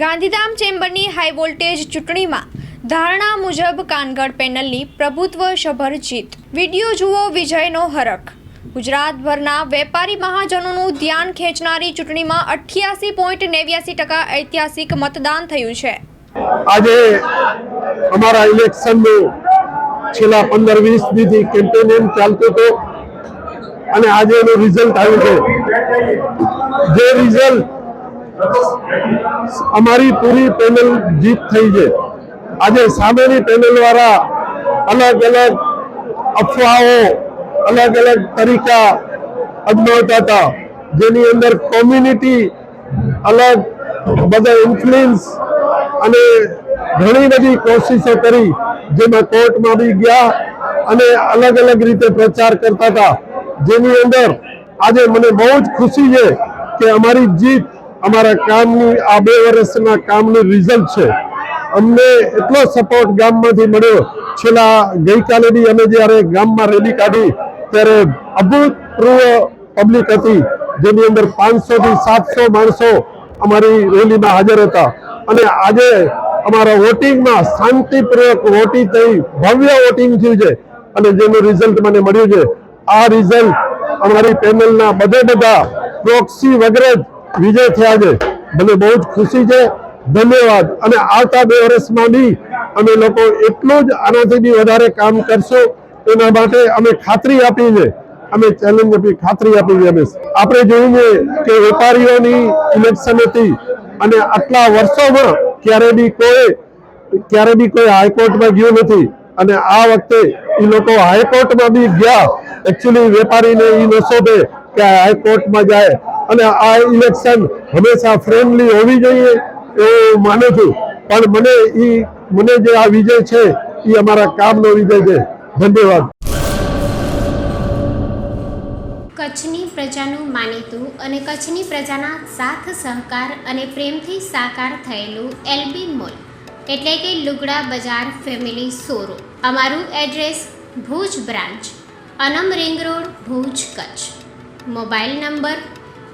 Gandhidham ચેમ્બરની high voltage ચૂંટણીમાં ધારણા મુજબ કાનગડ પેનલની પ્રભુત્વ સભર જીત. વીડિયો જુઓ વિજયનો હરખ. ગુજરાતભરના વેપારી મહાજનોનું ધ્યાન ખેંચનારી ચૂંટણીમાં અઠ્યાસી પોઈન્ટ નેવ્યાસી ટકા ઐતિહાસિક મતદાન થયું છે. આજે અમારા ઇલેક્શનનું છેલ્લા પંદર વીસ દીથી કેમ્પેન એમ ચાલતું અને આજે એનું રિઝલ્ટ આવ્યું છે. જે રિઝલ્ટ અમારી પૂરી પેનલ જીત થઈ છે. આજે સામેની પેનલ વાળા અલગ અલગ અફવાઓ, અલગ અલગ તરીકા અજમાવતા હતા. જેની અંદર કોમ્યુનિટી અલગ બધા ઇન્ફ્લુઅન્સ અને ઘણી બધી કોશિશો કરી, જેમાં કોર્ટમાં બી ગયા અને અલગ અલગ રીતે પ્રચાર કરતા હતા. જેની અંદર આજે મને બહુ જ ખુશી છે કે અમારી જીત અમારા કામની, આ બે વર્ષના કામનું રિઝલ્ટ છે. અમને એટલો સપોર્ટ ગામમાંથી મળ્યો. છેલ્લા ગઈકાલે બી અમે જ્યારે ગામમાં રેલી કાઢી, ત્યારે અભૂતપૂર્વ પબ્લિક હતી, જેની અંદર પાંચસો થી સાતસો માણસો અમારી રેલીમાં હાજર હતા. અને આજે અમારા વોટિંગમાં શાંતિપૂર્વક વોટિંગ થઈ, ભવ્ય વોટિંગ થયું છે. અને જેનું રિઝલ્ટ મને મળ્યું છે. આ રિઝલ્ટ અમારી પેનલના બધે બધા પ્રોક્સી વગેરે વિજય થયા છે મને બહુ જ ખુશી છે. ધન્યવાદ. અને આવતા બે વર્ષમાં બી અમે લોકો એટલું જ આનાથી બી વધારે કામ કરશું. એના માટે અમે ખાતરી આપી છે. અમે ચેલેન્જ આપી, ખાતરી આપી છે અમે. આપણે જોયું છે કે વેપારીઓની ઇલેક્શન હતી અને આટલા વર્ષોમાં ક્યારે બી કોઈ, ક્યારે બી કોઈ હાઈકોર્ટમાં ગયું નથી. અને આ વખતે એ લોકો હાઈકોર્ટમાં બી ગયા. એકચ્યુઅલી વેપારીને એ ન શોધે કે હાઈકોર્ટમાં જાય. અને આ ઇલેક્શન હંમેશા ફ્રેન્ડલી હોવી જોઈએ એવું માનું છું. પણ મને એ મને જે આ વિજય છે એ અમારા કામનો વિજય છે. ધન્યવાદ. કચ્છની પ્રજાનું માનીતું અને કચ્છની પ્રજાના સાથ, સહકાર અને પ્રેમથી સાકાર થયેલું એલબી મોલ. એટલે કે લુગડા બજાર ફેમિલી શોરૂમ. અમારું address Bhuj branch, Anam ring road, Bhuj Kutch. Mobile number